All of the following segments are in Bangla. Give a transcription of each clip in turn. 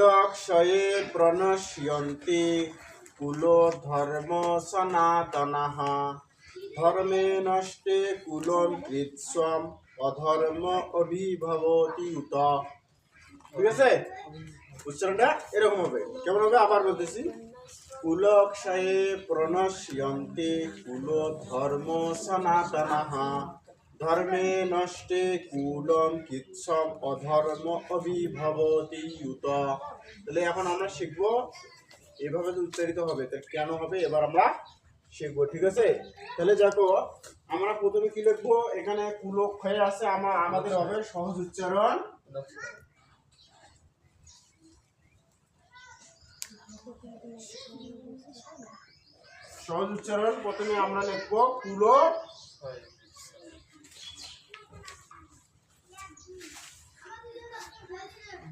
কুলক্ষয়ে প্রণশ্যন্তি কুলো ধর্ম সনাতনঃ ধর্মে নষ্টে কুলম কৃৎস্বম অধর্ম অভিভবতি উত ঠিক আছে? উচ্চারণটা এরকম হবে। কেমন হবে? আবার বলতেছি। কুলক্ষয়ে প্রণশ্যন্তি কুলো ধর্ম সনাতনঃ ধর্মে নষ্টে কুলম কিৎসম অধর্ম অভিভবতি ইউত তাহলে এখন আমরা শিখব এভাবে তো উচ্চারিত হবে, তাহলে কেন হবে? এবার আমরা শিখব, ঠিক আছে? তাহলে দেখো, আমরা প্রথমে কি লিখব? এখানে কুলক হয়ে আছে, আমার, আমাদের হবে সহজ উচ্চারণ। সহজ উচ্চারণ, প্রথমে আমরা লিখব কুলক উচ্চারণ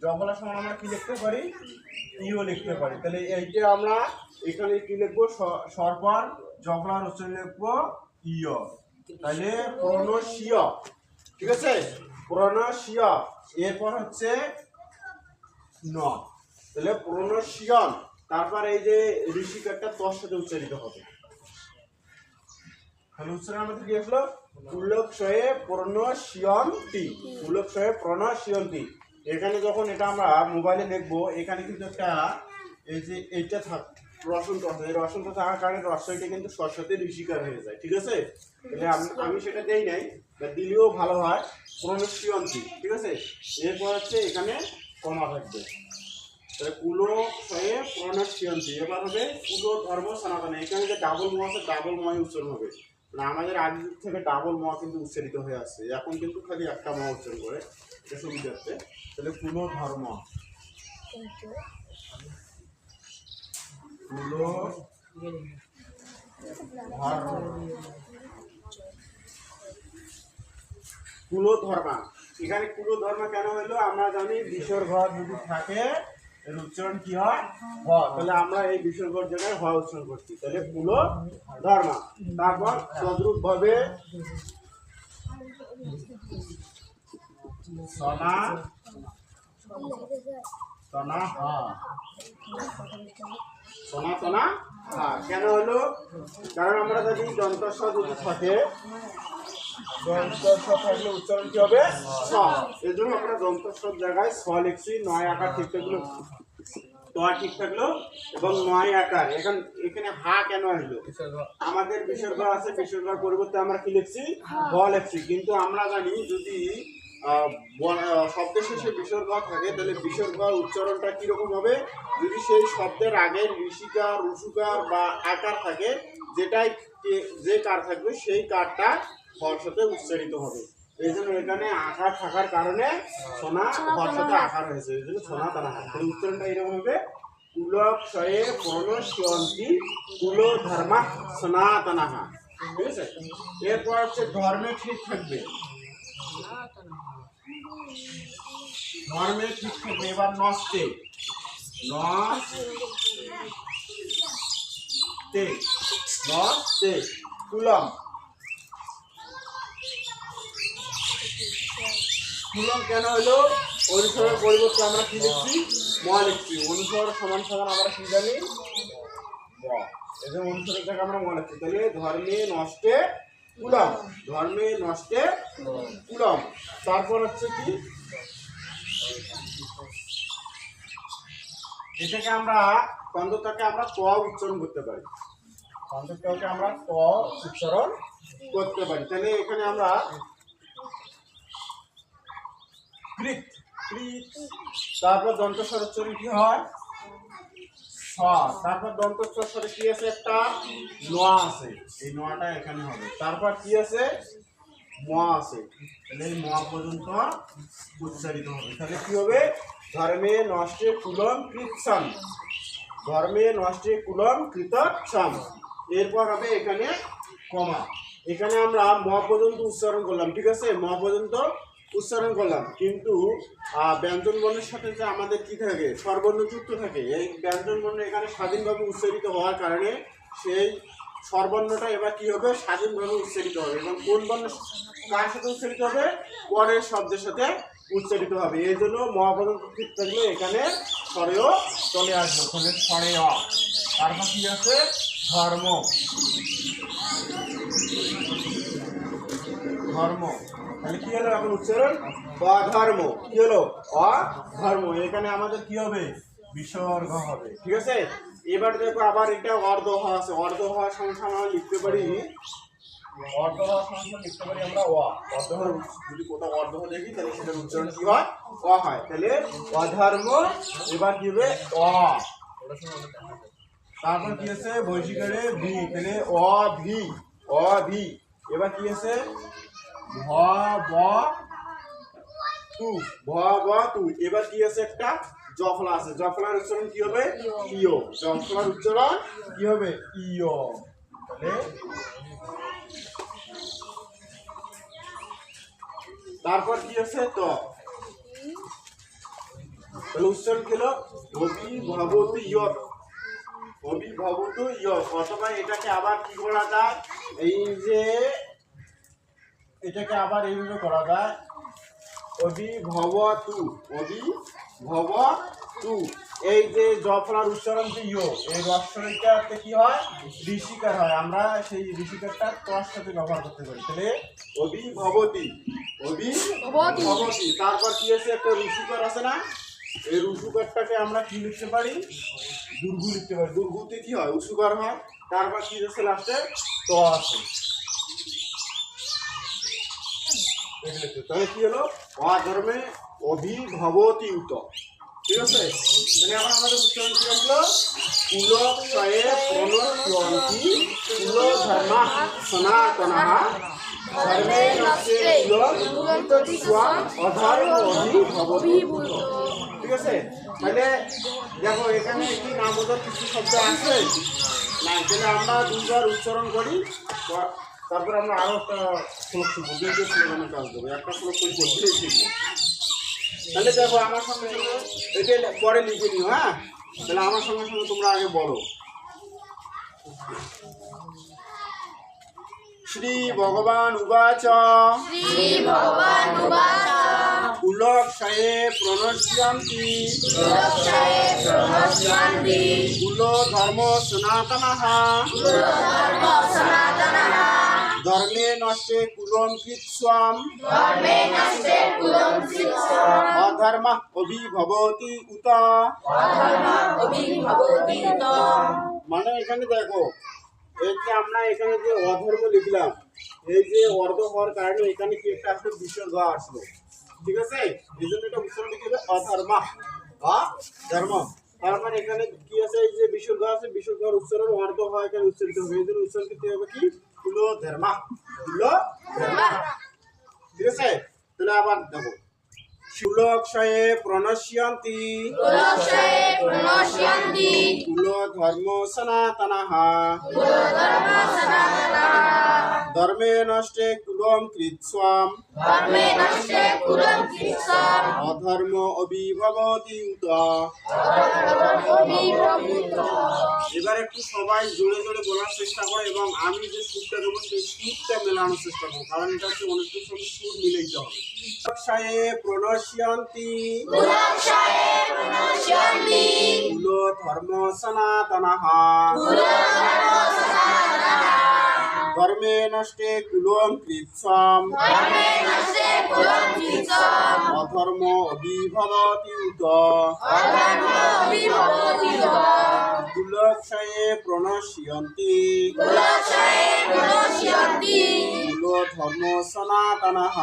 জ ফলার সময় আমরা কি লিখতে পারি? ইও লিখতে পারি। তাহলে এইটা আমরা এখানে কি লিখব? স- সরপর জ উচ্চারণ লিখব ইয় তাহলে প্রণশীয় ঠিক আছে? প্রণশীয় এরপর হচ্ছে ন। তাহলে প্রণশীয়ন তারপর এই যে ঋষিকারটা তোর সাথে উচ্চারিত হবে। তাহলে উচ্চারণ আমাদের কি আসলো? উল্লক্ষয়ে প্রণশিয়ন্তি উল্লক্ষয়ে প্রণশিয়ন্তি এখানে যখন এটা আমরা মোবাইলে দেখব, এখানে কিন্তু একটা এই যে এইটা থাক, রসুন আছে এই রসনটা থাকার কারণে রসইটা কিন্তু সরস্বতী ঋষিকার হয়ে যায়, ঠিক আছে? তাহলে আমি- আমি সেটা দেই নাই, বা দিলেও ভালো হয় প্রণশিয়ন্তি ঠিক আছে? এরপর হচ্ছে এখানে কমা থাকবে। তাহলে কুলো হয়ে প্রণশিয়ন্তি এবার হবে কুলো ধর্ম সনাতন, এখানে যে ডাবল ম আছে ডাবল ময় উচ্চারণ হবে। মানে আমাদের আগে যুগ থেকে ডাবল ম কিন্তু উচ্চারিত হয়ে আসছে। এখন কিন্তু খালি একটা ম উচ্চারণ করে এটা সুবিধার্থে। তাহলে কুলো ধর্ম কুলো ধর্মা এখানে কুলো ধর্মা কেন হলো? আমরা জানি, বিশ্বর ঘর যদি থাকে এর উচ্চারণ কি হয়? হ তাহলে আমরা এই বিসর্গর জায়গায় হ উচ্চারণ করছি। তাহলে কুলো ধর্মা। তারপর তদ্রুপ ভাবে সনা সনা, হ। সনা হ্যাঁ কেন হলো? কারণ আমরা যদি দন্তস্ব যদি থাকে থাকলে উচ্চারণ হবে? জন্য আমরা জায়গায় স লিখছি, নয় আকার এবং নয় আকার। এখন কেন আমাদের আছে পরিবর্তে আমরা কি লিখছি। কিন্তু আমরা জানি যদি শব্দের শেষে বিসর্গ থাকে তাহলে বিসর্গ উচ্চারণটা কীরকম হবে? যদি সেই শব্দের আগে ঋষিকার রসুকার বা আকার থাকে যেটাই যে কার থাকবে সেই কারটা হর সাথে উচ্চারিত হবে। এই জন্য এখানে আকার থাকার কারণে সোনা হর সাথে আকার হয়েছে এই জন্য সোনা তারা তাহলে উচ্চারণটা এরকম হবে? কুলক্ষয়ে প্রণশ্যন্তি কুলো ধর্মা সনাতনাহা ঠিক আছে? এরপর হচ্ছে ধর্মে ঠিক থাকবে। ধর্মে ঠিক থাকবে এবার নষ্টে। নষ্টে। নষ্টে। কুলম। কুলম কেন হলো? অনুসরণের পরিবর্তে আমরা কি লিখছি? ম লিখছি। অনুসরণ সমান সমান আমরা কি জানি? ম। যে অনুসরণ থেকে আমরা ম লিখছি। তাহলে ধর্মে নষ্টে কুলম ধর্মে নষ্টে কুলম তারপর হচ্ছে কি? এটাকে আমরা কন্দটাকে আমরা ক উচ্চারণ করতে পারি। কন্দটাকে আমরা ক উচ্চারণ করতে পারি। তাহলে এখানে আমরা কৃত কৃত তারপর দন্তস্বর উচ্চারণ কি হয়? তারপর দন্তস্বর স্বরে কি আছে একটা? নোয়া আছে। এই নোয়াটা এখানে হবে। তারপর কি আছে? ম আছে। তাহলে এই ম পর্যন্ত উচ্চারিত হবে। তাহলে কি হবে? ধর্মে নষ্টে কুলম কৃৎসম ধর্মে নষ্টে কুলম কৃতচ্ছম এরপর হবে এখানে কমা। এখানে আমরা ম পর্যন্ত উচ্চারণ করলাম। ঠিক আছে? ম পর্যন্ত উচ্চারণ করলাম, কিন্তু ব্যঞ্জন বর্ণের সাথে যে আমাদের কি থাকে স্বরবর্ণ যুক্ত থাকে, এই ব্যঞ্জন বর্ণ এখানে স্বাধীনভাবে উচ্চারিত হওয়ার কারণে সেই স্বরবর্ণটা এবার কি হবে? স্বাধীনভাবে উচ্চারিত হবে এবং কোন বর্ণ কার সাথে উচ্চারিত হবে? পরের শব্দের সাথে উচ্চারিত হবে। এই জন্য মহাপদন্ত ঠিক থাকলে এখানে স্বরেও চলে আসবে তাহলে স্বরে অ। তারপর কি আছে? ধর্ম। ধর্ম। তাহলে কি হলো এখন উচ্চারণ? অধর্ম। কি হলো? অধর্ম। এখানে আমাদের কি হবে? বিসর্গ হবে। ঠিক আছে? এবার দেখো আবার এটা অর্ধ হওয়া আছে। অর্ধ হওয়ার সঙ্গে আমরা লিখতে পারি। অ। অর্ধ যদি কোথাও অর্ধ দেখি, তাহলে উচ্চারণ হয়? হয়। তাহলে এবার কি হবে? অ। তারপর কি আছে? বৈশিকারে ভি। তাহলে অ ভি। অ ভি। এবার কি আছে? এবার কি আছে একটা? জফলা আছে। জফলার উচ্চারণ কি হবে? জফলার উচ্চারণ কি হবে? তারপর কি আছে? ত। উচ্চারণ কি অথবা এটাকে আবার কি করা যায়? এই যে এটাকে আবার এইভাবে করা যায়। অভিভব তু অভিভব তু এই যে জফলার উচ্চারণ যে ইয় এই রস্বরিটাতে কি হয়? ঋষিকার হয়। আমরা সেই ঋষিকারটা তর সাথে ব্যবহার করতে পারি। তাহলে অভিভবতী অভিভবতী। তারপর কি আছে? একটা ঋষিকর আছে না? এই রুসুকারটাকে আমরা কি লিখতে পারি? দুর্গু লিখতে পারি। দুর্গুতে কি হয়? উসুকার হয়। তারপর কি আছে? লাস্টে ত আছে এগুলো তো। তাহলে কি হলো? অধর্মে অভিভবতি উত। ঠিক আছে? তাহলে এখন আমাদের উচ্চারণ কি আসলো? কুলক শয়ে প্রণতি কুল ধর্ম সনাতনঃ। ধর্মে নষ্টে কুলক স্বম অধর্ম অভিভবতি। ঠিক আছে? তাহলে দেখো, এখানে কি না বোঝার কিছু শব্দ আছে। না, তাহলে আমরা দুবার উচ্চারণ করি। তারপর আমরা আরও একটা শিখব দুইটা স্লোগানের কাজ দেবো একটা বলতেই শিখব তাহলে দেখো আমার সঙ্গে এটা পরে লিখে নিও হ্যাঁ? তাহলে আমার সঙ্গে সঙ্গে তোমরা আগে বলো। শ্রী ভগবান উবাচ। শ্রী ভগবান উবাচ। প্রণশ্যন্তি। প্রণশ্যন্তি। কুল ধর্ম সনাতনः। ধর্ম সনাতনः। ধর্মে নষ্টে কুলম কৃৎস্বাম ধর্মে নষ্টে কুলম শিক্ষাম অধর্ম অভিভবতি উত। অধর্ম অভিভবতি তম মানে এখানে দেখো এই যে আমরা এখানে যে অধর্ম লিখলাম এই যে অর্ধ হওয়ার কারণে এখানে কি একটা আসলে বিসর্গ আসলো। ঠিক আছে? এই জন্য এটা উচ্চারণ লিখে হবে অধর্ম। ধর্ম। তার মানে এখানে কি আছে? এই যে বিসর্গ আছে বিসর্গের উচ্চারণ অর্ধ হয় এখানে উচ্চারিত হবে। এই জন্য উচ্চারণ করতে হবে কি? কুলো ধর্ম। কুলো ঠিক আছে? তাহলে আবার দেখো। প্রণশ্যন্তি। কুলক্ষয়ে প্রণশ্যন্তি। কুল ধর্ম সনাতনः। ধর্ম সনাতনः। ধর্মে নষ্টে কুলম কৃৎস্বাম অধর্ম তম এবার একটু সবাই জোরে জোরে বলার চেষ্টা করো এবং আমি যে সুরটা দেবো সেই সুরটা মেলানোর চেষ্টা করো কারণ এটা হচ্ছে অনেকটার সঙ্গে সুর মিলাইতে হবে। সায়ে প্রণশ্যন্তি। কুল ধর্ম সনাতনः। ধর্মে নষ্টে কুলম শিক্ষাম অধর্ম অভিভবতি উত। কুলক্ষয়ে প্রণশ্যন্তি। কুল ধর্ম সনাতনः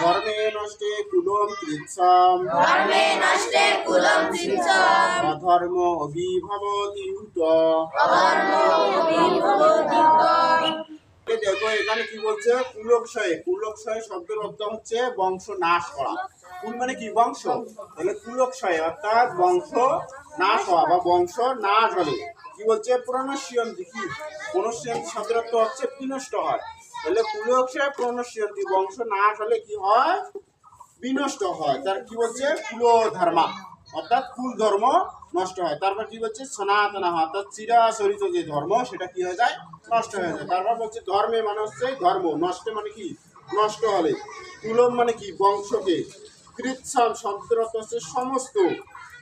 ধর্ম নষ্টে কুলম কৃৎস্বাম ধর্মে নষ্টে কুলম অধর্ম অভিভবতি অধর্ম অভিভবতি দেখো এখানে কি বলছে? কুলক্ষয় কুলক্ষয় শব্দের অর্থ হচ্ছে বংশ নাশ করা। কুল মানে কি? বংশ। তাহলে কুলক্ষয় অর্থাৎ বংশ নাশ হওয়া বা বংশ নাশ হলে কি বলছে? প্রণশিয়ন্তি কি? প্রণশিয়ন্তি শব্দের অর্থ হচ্ছে বিনষ্ট হয়। তাহলে কুলক্ষয় প্রণশিয়ন্তি বংশ নাশ হলে কি হয়? বিনষ্ট হয়। তার কি বলছে? কুল ধর্মা অর্থাৎ কুল ধর্ম নষ্ট হয়। তারপর কি বলছে? সনাতন অর্থাৎ চিরাচরিত যে ধর্ম, সেটা কি হয়ে যায়? নষ্ট হয়ে যায়। তারপর বলছে, ধর্মে মানে হচ্ছে ধর্ম। নষ্ট মানে কি? নষ্ট হলে। কুলম মানে কি? বংশকে। কৃৎসম শব্দের অর্থ হচ্ছে সমস্ত।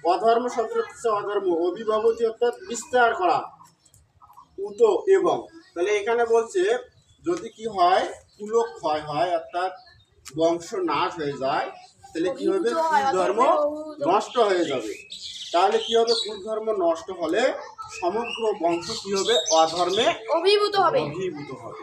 অধর্ম শব্দের অর্থ হচ্ছে অধর্ম। অভিভাবতী অর্থাৎ বিস্তার করা। উত এবং। তাহলে এখানে বলছে যদি কি হয় কুলো ক্ষয় হয় অর্থাৎ বংশ নাশ হয়ে যায় তাহলে কি হবে? ধর্ম নষ্ট হয়ে যাবে। তাহলে কি হবে? কুল ধর্ম নষ্ট হলে সমগ্র বংশ কি হবে? অধর্মে অভিভূত হবে। অভিভূত হবে।